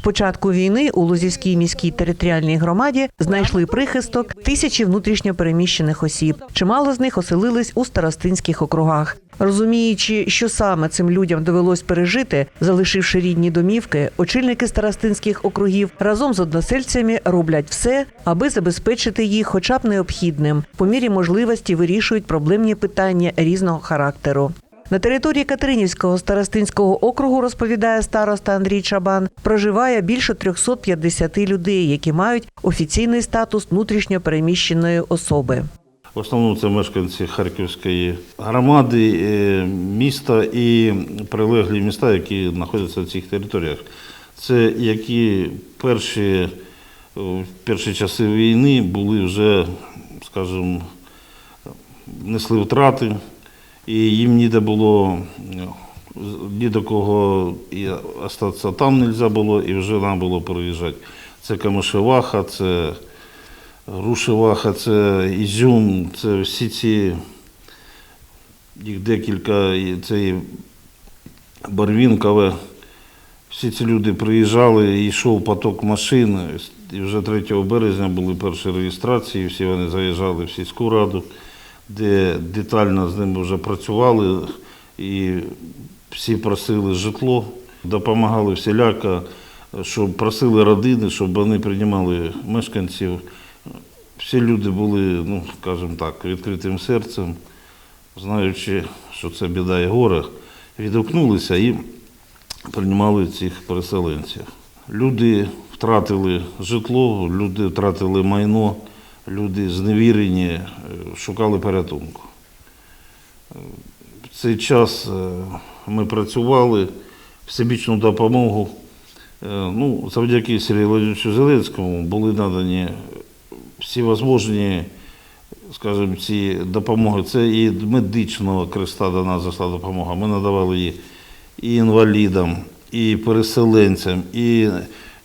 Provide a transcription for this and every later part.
З початку війни у Лозівській міській територіальній громаді знайшли прихисток тисячі внутрішньо переміщених осіб. Чимало з них оселились у старостинських округах. Розуміючи, що саме цим людям довелось пережити, залишивши рідні домівки, очільники старостинських округів разом з односельцями роблять все, аби забезпечити їх, хоча б необхідним. По мірі можливості вирішують проблемні питання різного характеру. На території Катеринівського старостинського округу, розповідає староста Андрій Чабан, проживає більше 350 людей, які мають офіційний статус внутрішньо переміщеної особи. В основному це мешканці Харківської громади, е, міста і прилеглі міста, які знаходяться в цих територіях. Це які перші, в перші часи війни були вже, скажімо, несли втрати, і їм ніде було ні до кого і остатися там не можна було, і вже нам було переїжджати. Це Камишеваха, це Рушеваха, це Ізюм, це всі ці, їх декілька, це і Барвінкове. Всі ці люди приїжджали, і йшов поток машин. І вже 3 березня були перші реєстрації, всі вони заїжджали в сільську раду, де детально з ними вже працювали, і всі просили житло, допомагали всіляко, щоб просили родини, щоб вони приймали мешканців. Всі люди були, ну, скажімо так, відкритим серцем, знаючи, що це біда і горе, відгукнулися і приймали цих переселенців. Люди втратили житло, люди втратили майно, люди зневірені, е, шукали порятунку. В цей час е, ми працювали, всебічну допомогу. е, Ну, завдяки Сергію Володимировичу Зеленському були надані всі можливі, скажімо, ці допомоги. Це і медичного креста до нас зайшла допомога. Ми надавали її і інвалідам, і переселенцям, і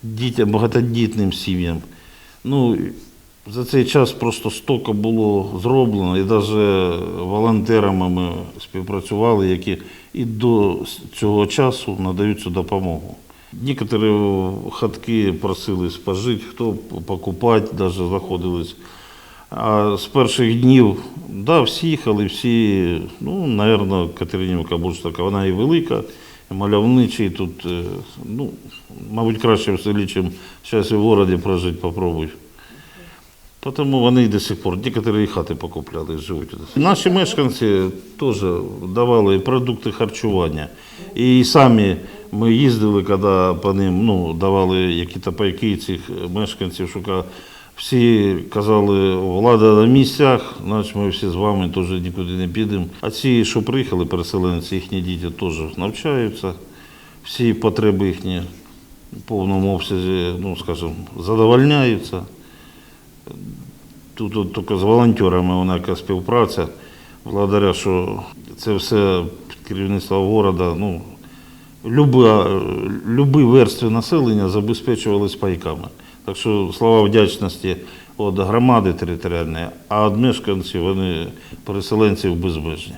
дітям, багатодітним сім'ям. Ну, за цей час просто стільки було зроблено, і навіть волонтерами ми співпрацювали, які і до цього часу надають цю допомогу. Некоторі хатки просили спожити, хто покупати, навіть знаходились. А з перших днів, да, всі їхали, всі, ну, мабуть, Катеринівка більш така, вона і велика, і мальовнича, і тут, е, ну, мабуть, краще в селі, ніж зараз і в місті прожити, попробуй. Тому вони і до сих пор, некоторі і хати покупляли, і живуть. Наші мешканці теж давали продукти харчування. І самі ми їздили, коли по ним ну, давали якісь пайки цих мешканців, шукали. Всі казали, влада на місцях, значить ми всі з вами теж нікуди не підемо. А ці, що приїхали, переселенці, їхні діти теж навчаються, всі потреби їхні в повному обсязі, ну, скажімо, задовольняються. Тут от тільки з волонтерами вона яка співпраця, благодаря, що це все керівництво міста, ну, люба, любі верстви населення забезпечувались пайками. Так що слова вдячності від громади територіальної, а від мешканців вони переселенців безмежні.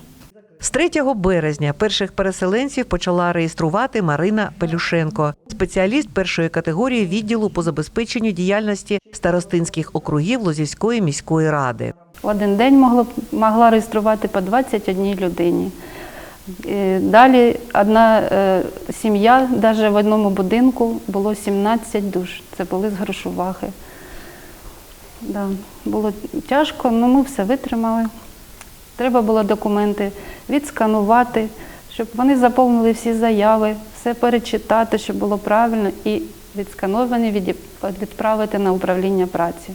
З 3 березня перших переселенців почала реєструвати Марина Пелюшенко, спеціаліст першої категорії відділу по забезпеченню діяльності старостинських округів Лозівської міської ради. Один день могло, могла реєструвати по 21 людині. Е, Далі одна е, сім'я, навіть в одному будинку було 17 душ. Це були з грошувахи. Да, було тяжко, але ми все витримали. Треба було документи відсканувати, щоб вони заповнили всі заяви, все перечитати, щоб було правильно, і відскановані відправити на управління праці.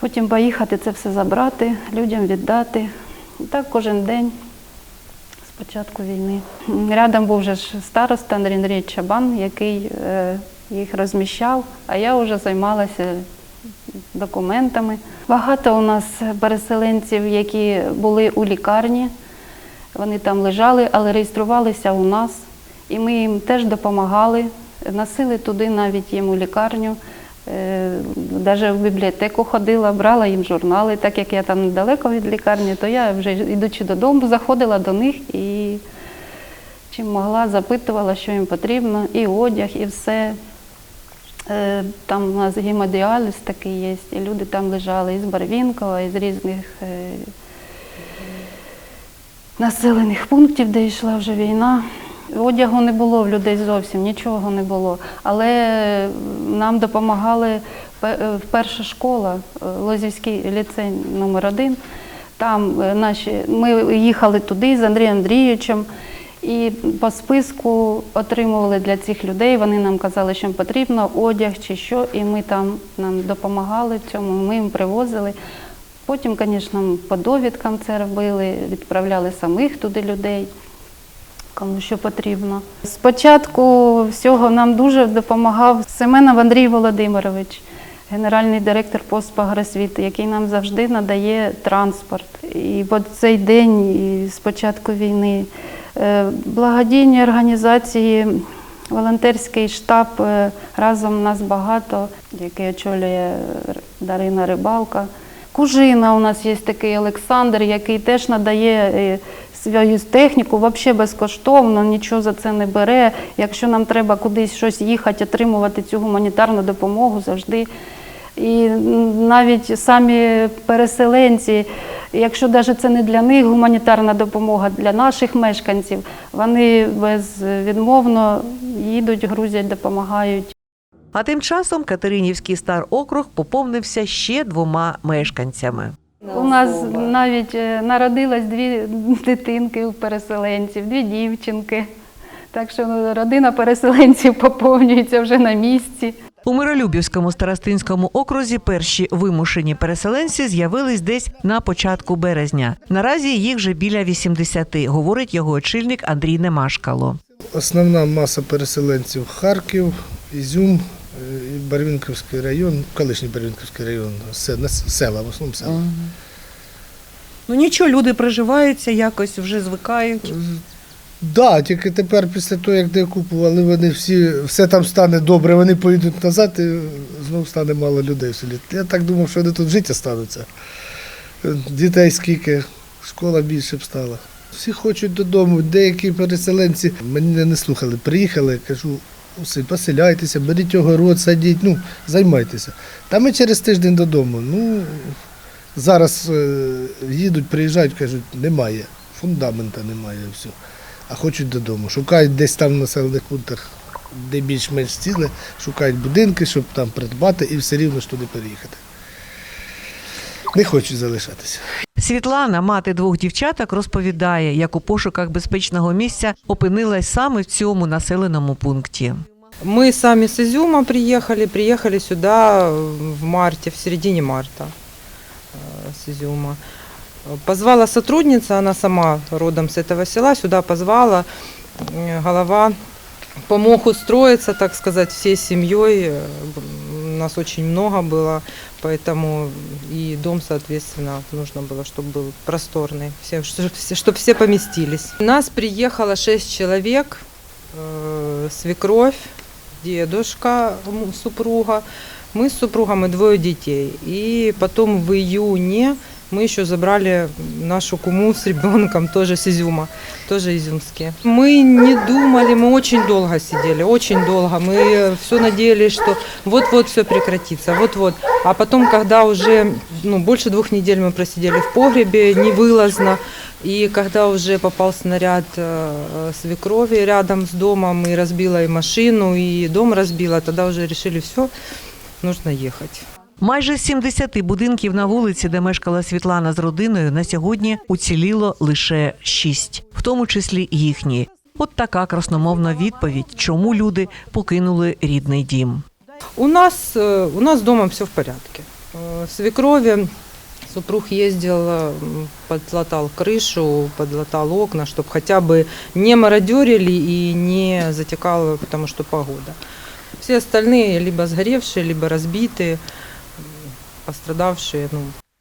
Потім поїхати це все забрати, людям віддати. І так кожен день з початку війни. Рядом був вже ж староста Андрій Чабан, який е, їх розміщав, а я вже займалася документами. Багато у нас переселенців, які були у лікарні. Вони там лежали, але реєструвалися у нас. І ми їм теж допомагали, носили туди навіть їм у лікарню. Навіть в бібліотеку ходила, брала їм журнали, так як я там недалеко від лікарні, то я вже йдучи додому, заходила до них і чим могла, запитувала, що їм потрібно, і одяг, і все. Е, Там у нас гемодіаліз такий є, і люди там лежали із Барвінкова, із різних е, населених пунктів, де йшла вже війна. Одягу не було в людей зовсім, нічого не було. Але нам допомагали е, перша школа, Лозівський ліцей номер 1 Там наші, ми їхали туди з Андрієм Андрійовичем і по списку отримували для цих людей. Вони нам казали, що їм потрібно, одяг чи що, і ми там нам допомагали в цьому, ми їм привозили. Потім, звісно, по довідкам це робили, відправляли самих туди людей, кому що потрібно. Спочатку всього нам дуже допомагав Семенов Андрій Володимирович, генеральний директор Поспагросвіти, який нам завжди надає транспорт. І в цей день, і з війни, благодійні організації, волонтерський штаб е, разом нас багато, який очолює Дарина Рибалка. Кужина у нас є такий Олександр, який теж надає е, свою техніку взагалі безкоштовно, нічого за це не бере. Якщо нам треба кудись щось їхати, отримувати цю гуманітарну допомогу завжди. І навіть самі переселенці, якщо навіть це не для них гуманітарна допомога, для наших мешканців, вони безвідмовно їдуть, грузять, допомагають. А тим часом Катеринівський стар округ поповнився ще двома мешканцями. У нас навіть е, народилось дві дитинки у переселенців, дві дівчинки. Так що ну, родина переселенців поповнюється вже на місці. У Миролюбівському старостинському окрузі перші вимушені переселенці з'явились десь на початку березня. Наразі їх вже біля 80, говорить його очільник Андрій Немашкало. Основна маса переселенців Харків, Ізюм, е, Барвінківський район, колишній Барвінківський район, се- нас- села, в основному села. Ну нічого, люди приживаються, якось вже звикають. Да, тільки тепер після того, як деокупували, вони всі, все там стане добре, вони поїдуть назад і знову стане мало людей в селі. Я так думав, що вони тут жити стануться. Дітей скільки, школа більше б стала. Всі хочуть додому, деякі переселенці мене не слухали. Приїхали, кажу, усе, поселяйтеся, беріть огород, садіть, ну, займайтеся. Та ми через тиждень додому. Ну, зараз е, їдуть, приїжджають, кажуть, немає, фундамента немає, все. А хочуть додому. Шукають десь там в населених пунктах, де більш-менш ціле, шукають будинки, щоб там придбати і все рівно ж туди переїхати. Не хочуть залишатися. Світлана, мати двох дівчаток, розповідає, як у пошуках безпечного місця опинилась саме в цьому населеному пункті. Мы сами с Изюма приехали, приехали сюда в марте, в середине марта э, с Изюма. Позвала сотрудница, она сама родом с этого села, сюда позвала. Э, Голова помог устроиться, так сказать, всей семьей. Э, Нас очень много было, поэтому и дом, соответственно, нужно было, чтобы был просторный, все, чтобы все, чтоб все поместились. У нас приехало шесть человек, э, свекровь, дедушка м, супруга, мы с супругом и двое детей. И потом в июне мы еще забрали нашу куму с ребенком, тоже с Изюма, тоже изюмские. Мы не думали, мы очень долго сидели, очень долго. Мы все надеялись, что вот-вот все прекратится, вот-вот. А потом, когда уже ну, больше двух недель мы просидели в погребе, невылазно, и когда уже попал снаряд э, свекрови рядом с домом, и разбила и машину, и дом разбила, тогда уже решили, все, нужно ехать. Майже з 70 будинків на вулиці, де мешкала Світлана з родиною, на сьогодні уціліло лише шість, в тому числі їхні. От така красномовна відповідь, чому люди покинули рідний дім. У нас, э, у нас дома все в порядке. Э, Свекрови супруг ездил, э, м, подлатал крышу, подлатал окна, чтобы хотя бы не мародерили и не затекало, потому что погода. Все остальные либо сгоревшие, либо разбитые, м, пострадавшие, ну,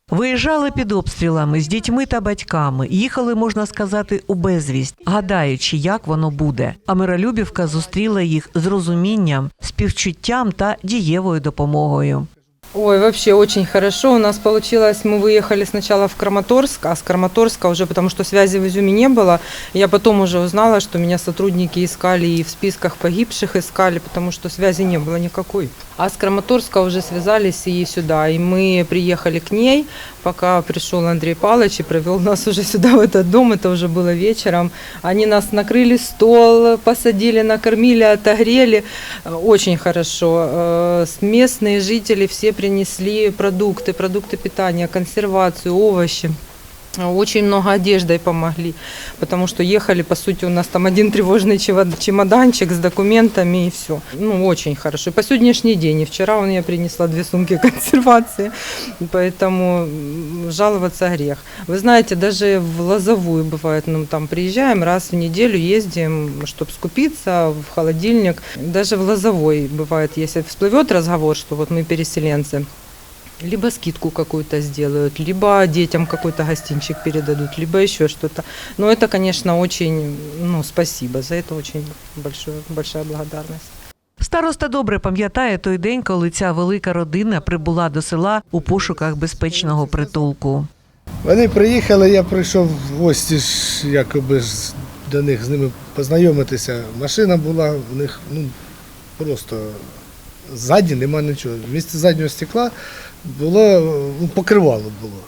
Виїжджали під обстрілами з дітьми та батьками, їхали, можна сказати, у безвість, гадаючи, як воно буде. А Миролюбівка зустріла їх з розумінням, співчуттям та дієвою допомогою. Ой, вообще очень хорошо. У нас получилось, мы выехали сначала в Краматорск, а с Краматорска уже, потому что связи в Изюме не было, я потом уже узнала, что меня сотрудники искали и в списках погибших искали, потому что связи не было никакой. А с Краматорска уже связались и сюда. И мы приехали к ней, пока пришел Андрей Павлович и провел нас уже сюда, в этот дом. Это уже было вечером. Они нас накрыли стол, посадили, накормили, отогрели. Очень хорошо. Э, с- Местные жители все принесли продукты, продукты питания, консервацию, овощи. Очень много одеждой помогли, потому что ехали, по сути, у нас там один тревожный чемод- чемоданчик с документами и все. Ну, очень хорошо. И по сегодняшний день, и вчера он я принесла две сумки консервации, поэтому жаловаться грех. Вы знаете, даже в Лозовую бывает, ну, там приезжаем раз в неделю, ездим, чтобы скупиться в холодильник. Даже в Лозовой бывает, если всплывет разговор, что вот мы переселенцы, либо скидку какую-то сделают, либо детям какой-то гостинчик передадут, либо еще что-то. Но это, конечно, очень, ну, спасибо. За это очень большое, большая благодарность. Староста добре пам'ятає той день, коли ця велика родина прибула до села у пошуках безпечного притулку. Вони приїхали, я прийшов в гості ж, якоби ж до них з ними познайомитися. Машина була в них ну, просто ззаді нема нічого. Вмісті заднього стекла було ну, покривало було.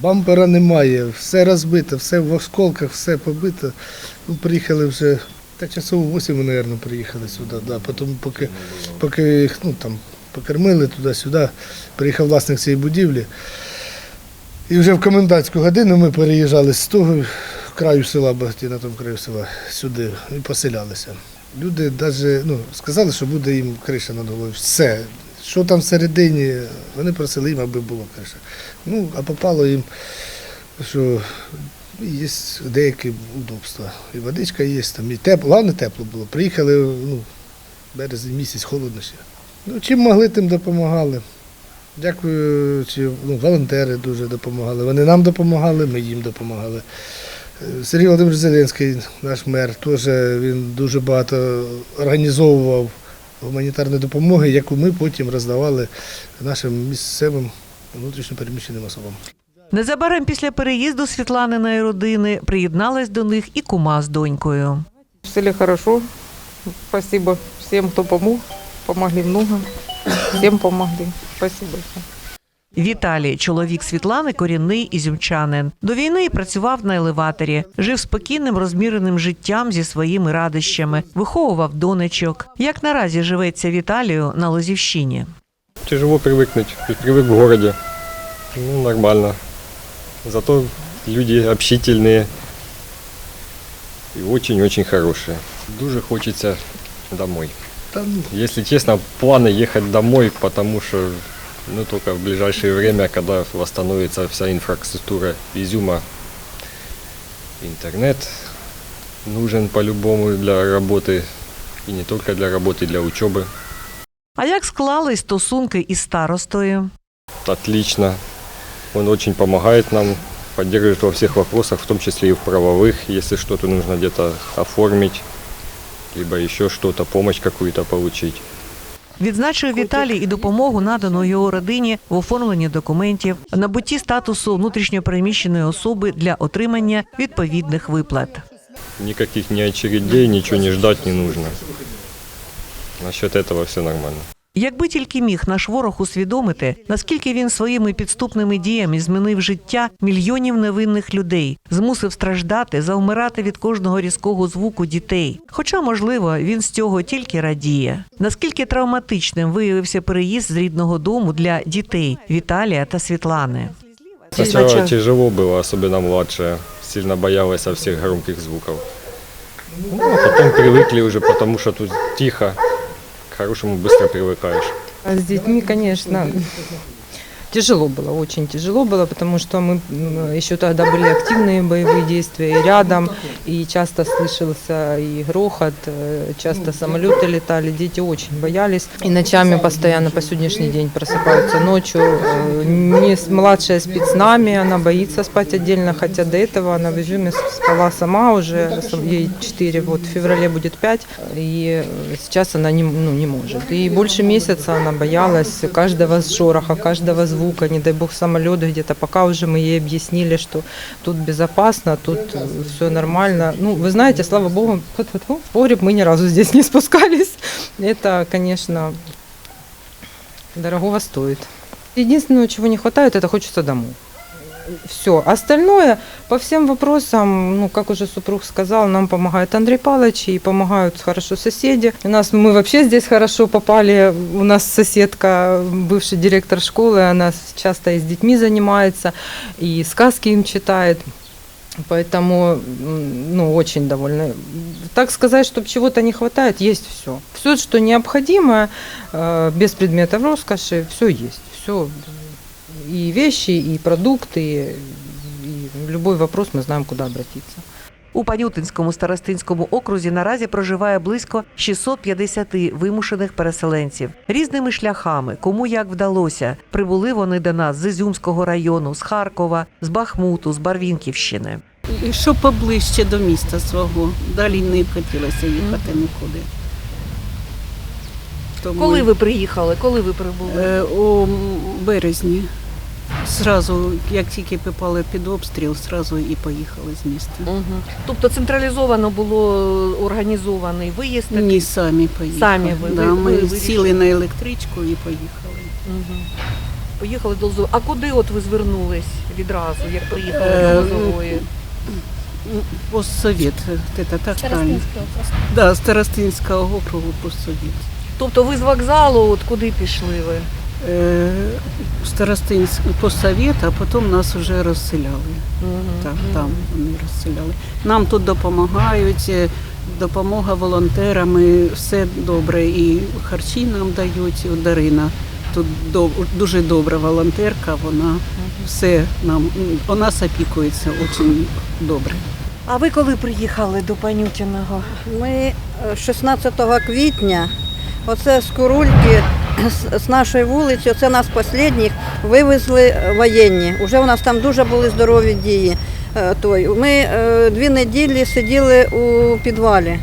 Бампера немає, все розбито, все в осколках, все побито. Ну, приїхали вже, та часово 8, мабуть, приїхали сюди. Да. Потім, поки, поки їх ну, там, покормили туди-сюди, приїхав власник цієї будівлі. І вже в комендантську годину ми переїжджали з того краю села, на тому краю села, сюди і поселялися. Люди навіть ну, сказали, що буде їм криша над головою. Все. Що там всередині, вони просили їм, аби була криша. Ну, а попало їм, що є деякі удобства. І водичка є, там, і тепло, головне тепло було. Приїхали, ну, березень місяць, холодно ще. Ну, чим могли, тим допомагали. Дякуючи, ну, волонтери дуже допомагали. Вони нам допомагали, ми їм допомагали. Е, Сергій Володимирович Зеленський, наш мер, теж він дуже багато організовував гуманітарної допомоги, яку ми потім роздавали нашим місцевим внутрішньопереміщеним особам. Незабаром після переїзду Світланиної родини приєдналась до них і кума з донькою. В селі хорошо. Спасибо всім, хто помог. Помогли много. всім помогли. Спасибо. Віталій, чоловік Світлани, корінний ізюмчанин. До війни працював на елеваторі, жив спокійним, розміреним життям зі своїми радощами, виховував донечок. Як наразі живеться Віталію на Лозівщині? Тяжело привыкнуть. Ведь Привык в городе. Ну, нормально. Зато люди общительные и очень-очень хорошие. Дуже хочется домой. Та, ну, Если честно, планы ехать домой, потому что ну, только в ближайшее время, когда восстановится вся инфраструктура Изюма, интернет нужен по-любому для работы, и не только для работы, для учебы. А як склались стосунки із старостою? Отлично. Он очень помогает нам, поддерживает во всех вопросах, в том числе и в правовых, если что-то нужно где-то оформить, либо еще что-то, помощь какую-то получить. Відзначив Віталій і допомогу надану його родині в оформленні документів, набутті статусу внутрішньопереміщеної особи для отримання відповідних виплат. Ніяких ні очередей, нічого не ждать не потрібно. Насчет этого все нормально. Якби тільки міг наш ворог усвідомити, наскільки він своїми підступними діями змінив життя мільйонів невинних людей, змусив страждати, завмирати від кожного різкого звуку дітей. Хоча, можливо, він з цього тільки радіє. Наскільки травматичним виявився переїзд з рідного дому для дітей Віталія та Світлани. Сначала тяжело было, особенно младшая. Сильно боялась всех громких звуков. Ну, а потом привыкли уже, потому что тут тихо. К хорошему быстро привыкаешь. А с детьми, конечно, Тяжело было, очень тяжело было, потому что мы еще тогда были активные боевые действия и рядом, и часто слышался и грохот, э, часто самолеты летали, дети очень боялись. И ночами постоянно по сегодняшний день просыпаются ночью. Э, Не младшая спит с нами, она боится спать отдельно, хотя до этого она в Изюме спала сама уже, ей 4, вот в феврале будет 5, и э, сейчас она не, ну, не может. И больше месяца она боялась каждого шороха, каждого звука, не дай бог самолет где-то, пока уже мы ей объяснили, что тут безопасно, тут все нормально. Ну, вы знаете, слава богу, в погреб мы ни разу здесь не спускались. Это, конечно, дорогого стоит. Единственное, чего не хватает, это хочется домой. Все. Остальное по всем вопросам, ну, как уже супруг сказал, нам помогает Андрей Павлович и помогают хорошо соседи. У нас мы вообще здесь хорошо попали. У нас соседка, бывший директор школы, она часто и с детьми занимается, и сказки им читает. Поэтому, ну, очень довольна. Так сказать, чтобы чего-то не хватает, есть все. Все, что необходимо, э, без предметов роскоши, все есть. Все и вещи, и продукты, и любой вопрос мы знаем, куда обратиться. У Панютинському старостинському окрузі наразі проживає близько 650 вимушених переселенців різними шляхами, кому як вдалося. Прибули вони до нас з Ізюмського району, з Харкова, з Бахмуту, з Барвінківщини. І Щоб поближче до міста свого. Далі не хотілося їхати нікуди. Тому, Коли ви приїхали? Коли ви прибули? Е, у березні. Зразу, як тільки попали під обстріл, зразу і поїхали з міста. Угу. Тобто централізовано було організований виїзд? такий? Ні, самі поїхали. Самі ви- да, ви- ми ви сіли на електричку і поїхали. Угу. Поїхали до Лозової. А куди от ви звернулись відразу, як приїхали Е, до Лозової? Це так правильно? Да, Старостинського округу постсовет. Тобто ви з вокзалу, от куди пішли ви? Е, Старостинськ а потім нас вже розселяли. Так, там вони розселяли. Нам тут допомагають, е, допомога волонтерами, все добре. І харчі нам дають. Дарина тут дуже добра волонтерка, вона все нам нас опікується дуже добре. А ви коли приїхали до Панютіного? Ми е, 16 квітня, оце з Курульки, з- нашої вулиці, оце нас останніх вивезли воєнні. Уже у нас там дуже були здорові дії. Е. Ми е, дві неділі сиділи у підвалі,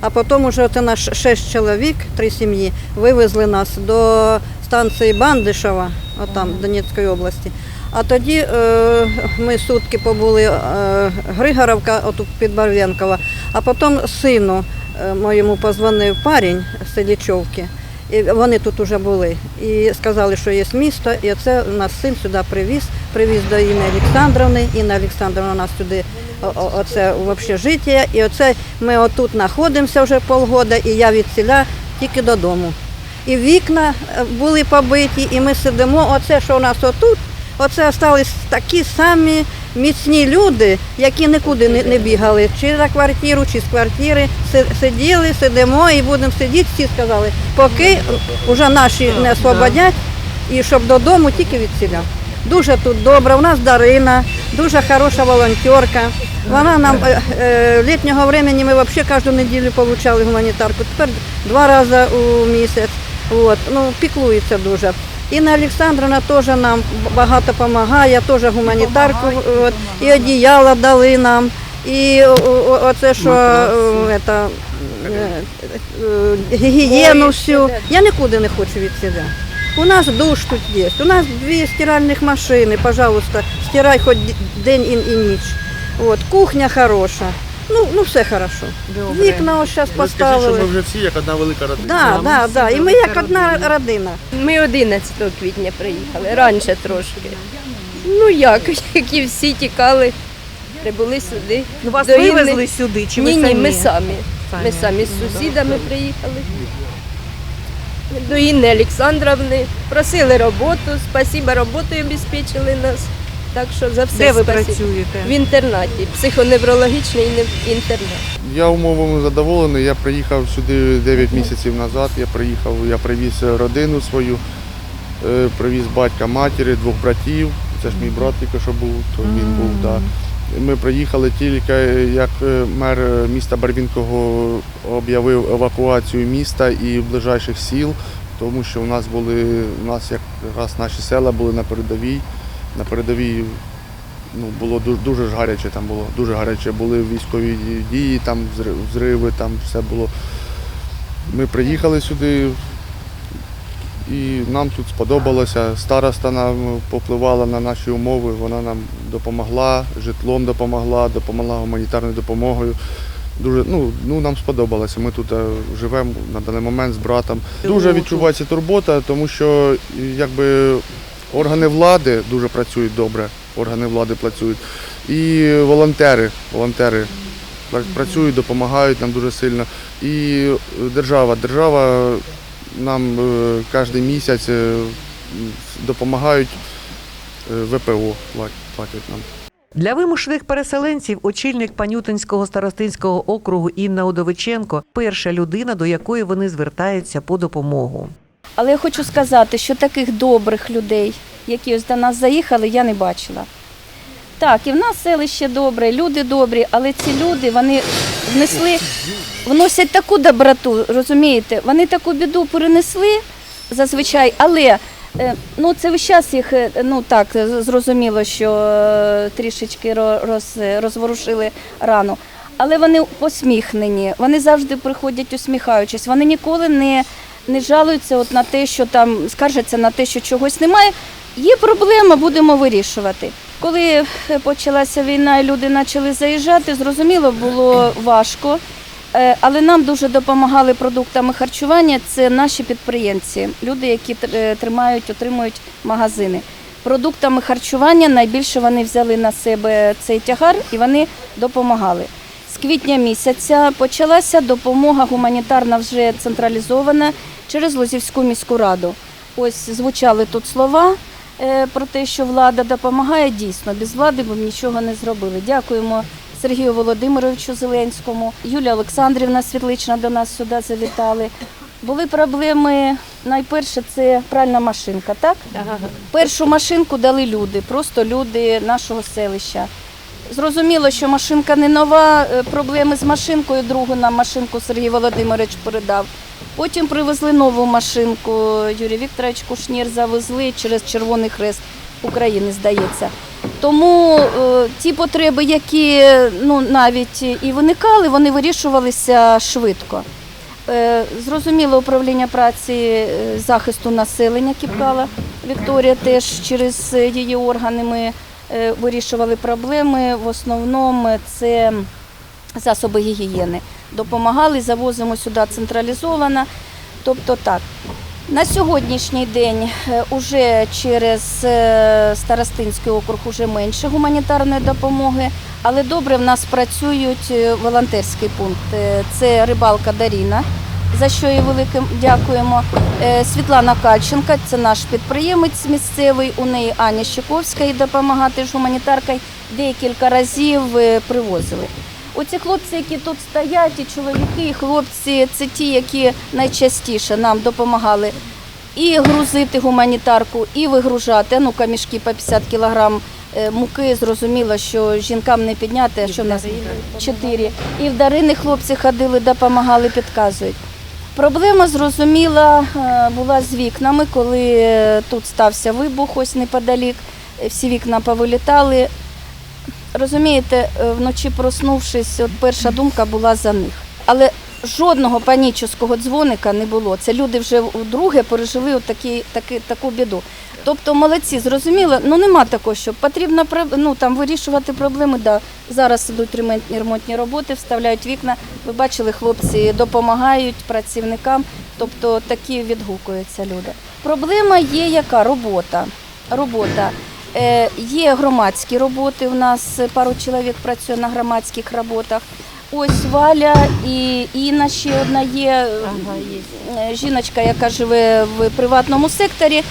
а потім уже це наш шість чоловік, три сім'ї, вивезли нас до станції Бандишева, отам, в Донецької області. А тоді е, ми сутки побули е, Григоровка, отут під Барвенкова, а потім сину моєму позвонив парень з Селічовки. І вони тут вже були. І сказали, що є місто, і це нас син сюди привіз, привіз до Інни Олександровни. Інна Олександровна нас сюди оце в общежиття. І оце ми отут знаходимося вже полгода, і я від селя тільки додому. І вікна е, були побиті, і ми сидимо. Оце, що у нас отут, оце залишились такі самі міцні люди, які нікуди не, не бігали, чи за квартиру, чи з квартири. Сиділи, сидимо і будемо сидіти, всі сказали, поки вже наші не освободять, і щоб додому тільки від селя. Дуже тут добре. У нас Дарина, дуже хороша волонтерка. Вона нам е, е, літнього времени ми взагалі кожну неділю отримали гуманітарку. Тепер два рази у місяць. От, ну, піклується дуже. Інна Олександровна теж нам багато допомагає, теж гуманітарку, от, і одіяла дали нам. І оце що это, е, е, гігієну всю. Я нікуди не хочу від себе. У нас душ тут є, у нас дві стиральних машини, пожалуйста, стирай хоч день і, і ніч. От, кухня хороша. Ну, ну все хорошо. Вікна ось зараз поставили. вже всі як одна велика родина. Да, да, да. І ми як одна родина. Ми 11 квітня приїхали, раніше трошки. Ну як, як і всі тікали, прибули сюди. Ну, вас До Інни- вивезли сюди, чи ви ні, самі? ні, ми самі. Ми Самі. самі з сусідами приїхали. До Інни Олександровни просили роботу, спасіба роботою обезпечили нас. Так що за все Де ви спасибо. працюєте? В інтернаті, психоневрологічний інтернат. Я умовами задоволений. Я приїхав сюди 9 місяців назад. Я приїхав, я привіз родину свою. Е, Привіз батька матері, двох братів. Це ж мій брат тільки що був, то він був. Да. Ми приїхали тільки, як е, мер міста Барвінкого об'явив евакуацію міста і ближайших сіл, тому що у нас були, у нас якраз наші села були на передовій. На передовій ну, було ду- дуже ж гаряче там було, дуже гаряче. Були військові дії, там взри- взриви, там все було. Ми приїхали сюди, і нам тут сподобалося. Староста нам попливала на наші умови, вона нам допомогла, житлом допомогла, допомогла гуманітарною допомогою. Дуже ну, ну нам сподобалося. Ми тут е, живемо на даний момент з братом. Дуже відчувається турбота, тому що якби органи влади дуже працюють добре. Органи влади працюють. І волонтери, волонтери працюють, допомагають нам дуже сильно. І е, держава, держава нам е, кожен місяць е, допомагають ВПО платять нам. Для вимушених переселенців очільник Панютинського старостинського округу Інна Удовиченко перша людина, до якої вони звертаються по допомогу. Але я хочу сказати, що таких добрих людей, які ось до нас заїхали, я не бачила. Так, і в нас селище добре, люди добрі, але ці люди вони внесли, вносять таку доброту, розумієте, вони таку біду перенесли зазвичай, але е, ну, це весь час їх, е, ну так, зрозуміло, що е, трішечки роз, розворушили рану. Але вони посміхнені, вони завжди приходять усміхаючись, вони ніколи не, не жалуються от на те, що там скаржаться на те, що чогось немає. Є проблема, будемо вирішувати. Коли е, почалася війна і люди почали заїжджати, зрозуміло, було важко. Е, Але нам дуже допомагали продуктами харчування. Це наші підприємці, люди, які е, тримають, отримують магазини. Продуктами харчування найбільше вони взяли на себе цей тягар і вони допомагали. З квітня місяця почалася допомога гуманітарна вже централізована через Лозівську міську раду. Ось звучали тут слова е, про те, що влада допомагає. Дійсно, без влади б нічого не зробили. Дякуємо Сергію Володимировичу Зеленському, Юлія Олександрівна Світлична до нас сюди завітали. Були проблеми. Найперше це пральна машинка, так? Першу машинку дали люди, просто люди нашого селища. Зрозуміло, що машинка не нова, е, проблеми з машинкою, другу нам машинку Сергій Володимирович передав. Потім привезли нову машинку, Юрій Вікторович Кушнір завезли через Червоний Хрест України, здається. Тому е, ті потреби, які ну, навіть і виникали, вони вирішувалися швидко. Е, Зрозуміло, управління праці е, захисту населення Кіпкала Вікторія теж через її органи ми е, вирішували проблеми. В основному це засоби гігієни. Допомагали, завозимо сюди централізовано. Тобто так. На сьогоднішній день е, уже через е, Старостинський округ уже менше гуманітарної допомоги, але добре в нас працюють е, волонтерський пункт. Е, Це рибалка Даріна, за що їй великим дякуємо. Світлана Кальченка, це наш підприємець місцевий. У неї Аня Щековська і допомагати ж гуманітаркою декілька разів привозили. Оці хлопці, які тут стоять, і чоловіки, і хлопці, це ті, які найчастіше нам допомагали і грузити гуманітарку, і вигружати. Ну, камішки по 50 кілограм е, муки. Зрозуміло, що жінкам не підняти, що в нас чотири. І в Дарини хлопці ходили, допомагали, підказують. Проблема зрозуміла е, була з вікнами, коли е, тут стався вибух, ось неподалік. Всі вікна повилітали. Розумієте, е, вночі проснувшись, от перша думка була за них. Але жодного панічного дзвоника не було. Це люди вже вдруге пережили такі, такі, таку біду. Тобто молодці, зрозуміло, ну нема такого, що потрібно ну, там, вирішувати проблеми. Да. Зараз ідуть ремонтні, ремонтні роботи, вставляють вікна. Ви бачили, хлопці допомагають працівникам, тобто такі відгукуються люди. Проблема є яка робота. Робота. Е, Є громадські роботи. У нас пару чоловік працює на громадських роботах. Ось Валя і Інна ще одна є, е, жіночка, яка живе в приватному секторі.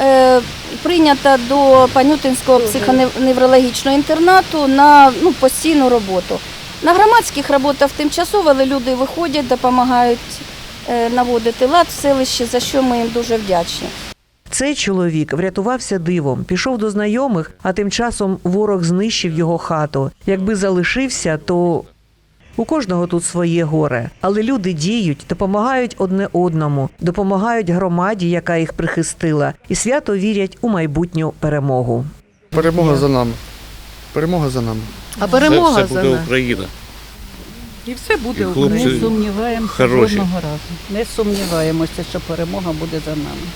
Е, Прийнята до Панютинського психоневрологічного інтернату на ну, постійну роботу. На громадських роботах тимчасово, але люди виходять, допомагають наводити лад в селищі, за що ми їм дуже вдячні. Цей чоловік врятувався дивом, пішов до знайомих, а тим часом ворог знищив його хату. Якби залишився, то у кожного тут своє горе, але люди діють, допомагають одне одному, допомагають громаді, яка їх прихистила, і свято вірять у майбутню перемогу. Перемога за нами. Перемога за нами. А перемога все, все за буде нами. Україна. І все буде І хлопці Україна. Не сумніваємося хороші. жодного разу. Не сумніваємося, що перемога буде за нами.